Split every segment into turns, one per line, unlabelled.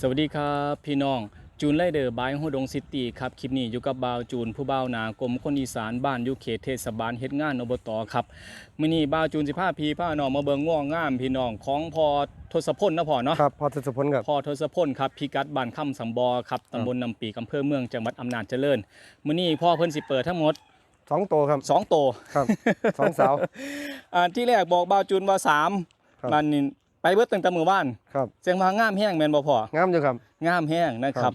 สวัสดีครับพี่น้องจูนไลเดอร์บายโฮดงซิตี้ครับคลิปนี้อยู่กับบ่าวจูนผู้บ่าวนากรมคนอีสานบ้านอยู่เขตเทศบาลเฮ็ดงานอบตครับมื้อนี้บ่าวจูนสิพาพี่พาน้องมาเบิ่งง่วงงามพี่น้องของพอทศพลนะพ่อเนาะ
ครับพอทศพลครับ
พอทศพลครับพิกัดบ้านค่ำสังบอครับตำบลนำปีกอำเภอเมืองจังหวัดอำนาจเจริญมื้อนี้พ่อเพิ่นสิเปิดทั้งหมด
สองตัวครับ
สองโตว
ครับสองสาว
อ่าที่แรกบอกบ่าวจูนว่าสาม
ครับ
บัดนี้ ไปเบิดตั้งแต่มื้อวาน
ครับ
เสียงว่างามแห้งแม่นบ่พ่อ
งามอยู่ครับ
งามแห้งนะค
ครั
รับ
บ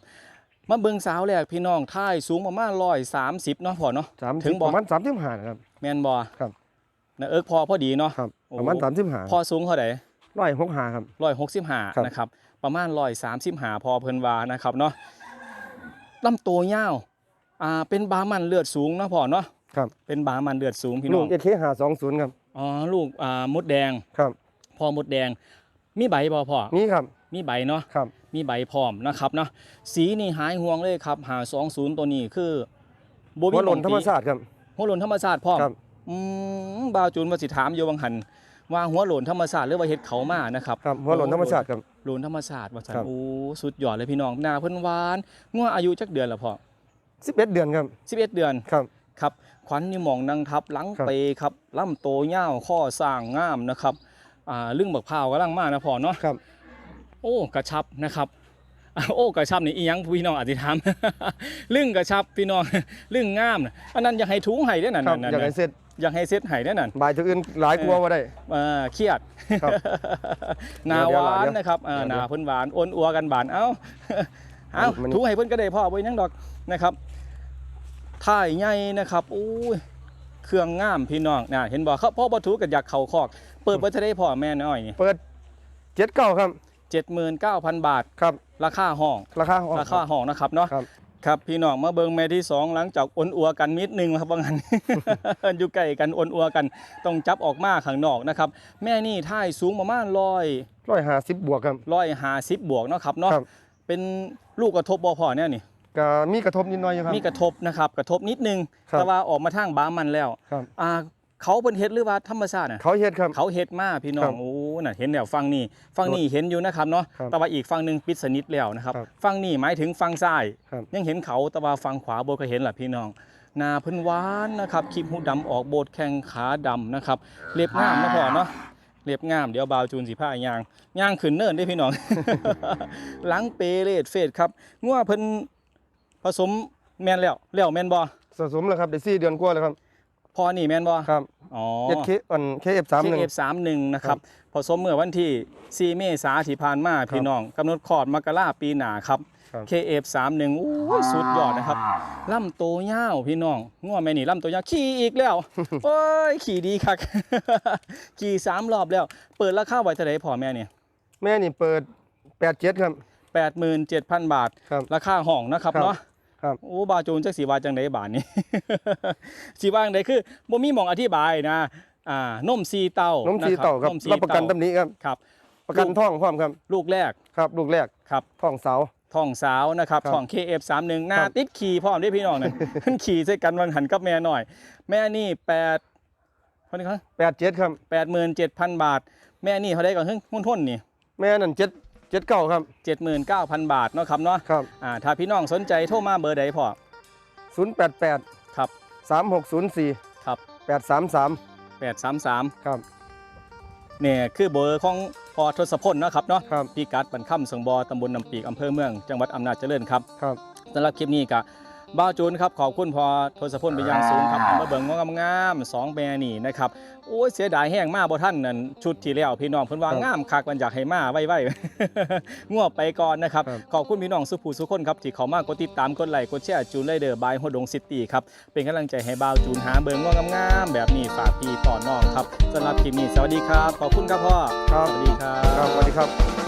มาเบิ่งสาวแรกพี่น้องท่ายสูงประมาณร้อยสามสิบเนาะพ่อเนาะ
สาม
ถึงบ่
ประมาณสามสิบห้าครับ
แมนบอ
ครับ
นะเอิกพอพอดีเนาะ
ครับ
โอ้
ประมาณสามสิบห้า
พอสูงเท่าไหร่
ร้อยหกห้าครับ
ร้อยหกสิบห้า
ครับ
นะครับ ประมาณร้อยสามสิบห้าพอเพิ่นว่านะครับเนาะลำตัวยาวอ่าเป็นบามันเลือดสูงเนาะพ่อเนาะ
ครับ
เป็นบามันเลือดสูงพี่
ลู
น้อกง
เอเคหาสองศูนย์ครับ
อ๋อลูกอ่ามดแดง
ครับ
พอมดแดง มีใบบ่พ่อ
นี่ครับ
มีใบเนาะ
ครับ
มีใบพร้อมนะครับเนาะสีนี่หายห่วงเลยครับหาสองศูนย์ตัวนี้คือบ่
หัวหล่น
อง
ธรรม
ตี
ชาติครับ
หัวโหลนธรรมชาติพร้อม
ครับ
อืมบาวจูนว่าสิถามอยู่วังหันว่าหัวโหลนธรรมชาติหรือว่าเฮ็ดเขามานะครับ
ครับหัวหล่นธรรมชาติครับ
โหลนธรรมชาติว่าซั่น
ครับ
โอ้สุดยอดเลยพี่น้องหน้าเพิ่นหวานงัวอายุจักเดือนละพ่อ
สิบเอ็ดเดือนครับ
11เดือน
ครับ
ครับขวัญนี่หมองนางทับหลัง
ครับ
เปครับลำโตยาวข้อสร้างงามนะครับ อ่าลึงบักพร้าวกำลังมานะพ่อเนาะ
ครับ
โอ้กระชับนะครับอ่าโอ้กระชับนี่อีหยังพี่น้องอธิษฐานลึงกระชับพี่น้องลึงงามน่ะอันนั้นอยากให้ถุงให้เด้อนั่น
ครับ
นั่น
อยากให้เสร็จ
อยากให้เซ็ตให้เด้อนั่น
บ่ายตัวอื่นหลายกลัวว่าได้
เอ่อเครียด
ครับ
หนาหวาน
เดี๋ยว
นะครับอ่า
เดี๋ยว
หนาเพิ่นหวานอ้วนอัวกันบานเอ้าเอ้า
มัน
ถูให้เพิ่นก็ได้พ่อไว้ยังดอกนะครับท่ายใหญ่นะครับอู้ย เครื่องงามพี่น้องน่ะเห็นบ่ครับพ่อบ่ถูกก็อยากเข้าคอก เปิดไว้เท่าได้พ่อแม่น้อยนี่
เปิดเจ็ดเก้าครับ
79,000บาท
ครับ
ราคาห้อง
ราคาห้อง
ราคาห้องนะครับเนาะ
ครับ
ครับพี่น้องมาเบิ่งแม่ที่สองหลังจากอ้วนอัวกันนิดนึงครับว่างั้นอยู่ใกล้กันอ้วนอัวกัน ต้องจับออกมาข้างนอกนะครับ แม่นี่ท่ายสูงประมาณร้อย
ร้อยห้าสิบบวกครับ
ร้อยห้าสิบบวกเนาะครับเนาะ
ครับ
เป็นลูกกระทบบ่พอเนี่ยนี่
ก็มีกระทบนิดหน่อยอยู่ครับ
มีกระทบนะครับกระทบนิดนึง
ครับ
แต่ว่าออกมาทางบ้ามันแล้ว
ครับ
อ่าเขาเป็นเฮ็ดหรือว่าธรรมชาติน่ะ
เขาเฮ็ดครับ
เขาเฮ็ดมาพี่น้อ
ครั
ง
บ
โอ้น่ะเห็นแล้วฟังนี่ฟังนี่เห็นอยู่นะครับเนาะ
ครับ
แต่ว่าอีกฝั่งหนึงปิดสนิทแล้วนะครับ
ครับ
ฟังนี่หมายถึงฟังซ้าย
ครับ
ยังเห็นเขาแต่ว่าฟังขวาบ่ก็เห็นล่ะพี่น้องหน้าเพิ่นหวานนะครับคลิปหูดำออกโบดแข้งขาดำนะครับเล็บงามนะพ่อเนาะเล็บงามเดี๋ยวบาวจูนสิผ้ายางย่างขึ้นเนินได้พี่น้อง หลังเปเลดเฟดครับงัวเพิ่น ผสมแม่นแล้วแล้วแม่นบ่
สะสมแล้วครับได้สี่เดือนกว่าแล้วครับ
พอนี่แม่นบ่
ครับ
อ๋อ
เจ็ดเคอันเคเอฟสามหนึ่ง
KF31 นะครับผสมเมื่อวันที่4เมษายนที่ผ่านมาพี่น้องกำหนดคลอดมกราปีหน้าครับ
ครับ
KF31 โอ้ยสุดยอดนะครับลำโตยาวพี่น้องงัวแม่นี่ลำโตยาวขี่อีกแล้วโอ้ยขี่ดีคักขี่สามรอบแล้ว เปิดราคาไว้เท่าไหร่พ่อแม่เนี่ย
แม่นี่เปิดแปดเจ็ดครับ
87,000บาท
ครับ
ราคาห้องนะครับ
ครับ
เนาะ
ครับ
โอ้บาจูนจักสีวาจังไดบาทนี้ สีว่าจังไดคือบ่มีหมองอธิบายนะอ่านมซีเต้าน
มสีเต่าครับ
นมสี
รับประกัน
เต้า
ตำหนี้ครับ
ครับ
ประกันท่องพร้อมครับ
ลูกแรก
ครับ ลูกแรก
ครับ
ท่องเสา
ท้องสาวนะครับ
ครับ
ท้อง KF31 หน้า
ครับ
ติดขี่พร้อมด้วยพี่น้องนั่นขี่ใส่กันวันหันกับแม่หน่อย แม่นี่8เท่านี้ครับ
แปดเจ็ดครับ
87,000บาท แม่นี่เขาได้ก่อนเฮ้ยหุ้นทุนนี่
แม่นั่นเจ็ด เจ็ดเก้าครับ
79,000 บาทเนาะครับเนาะ
ครับ
อ่าถ้าพี่น้องสนใจโทรมาเบอร์ใดพ่อ
ศูนย์แปดแปด
ครับ
สามหกศูนย์สี่
ครับ
แปดสามสาม
833
ครับ
เนี่ยคือเบอร์ของพอทศพลเนาะครับเนาะ
ครับ
พี่กัดบันค่ำสังบอตำบลน้ำปีกอำเภอเมืองจังหวัดอำนาจเจริญครับ
ครับ
สำหรับคลิปนี้กั บบ้าวจูนครับขอบคุณพอทศพลเป็นอย่างสูงครับมาเบิ่งงามงามๆสองแม่นี่นะครับโอ้ยเสียดายแห้งมากบ่ท่านนั่นชุดที่แล้วพี่น้องเพิ่นว่า
ครับ
งามคักมันอยากให้มาไว้ๆง่วไปก่อนนะครับ
ครับ
ขอบคุณพี่น้องสุภูสุคนครับที่เขามากดติดตามกดไลค์กดแชร์จูนไรเดอร์บายฮดงซิตี้ครับเป็นกำลังใจให้บ้าวจูนหาเบิ่งงามงามๆแบบนี้ฝากพี่ต่อน้องครับสำหรับคลิปนี้สวัสดีครับขอบคุณครับพ่อ
ครับ
สวัสดีครับ
ครับสวัสดีครับ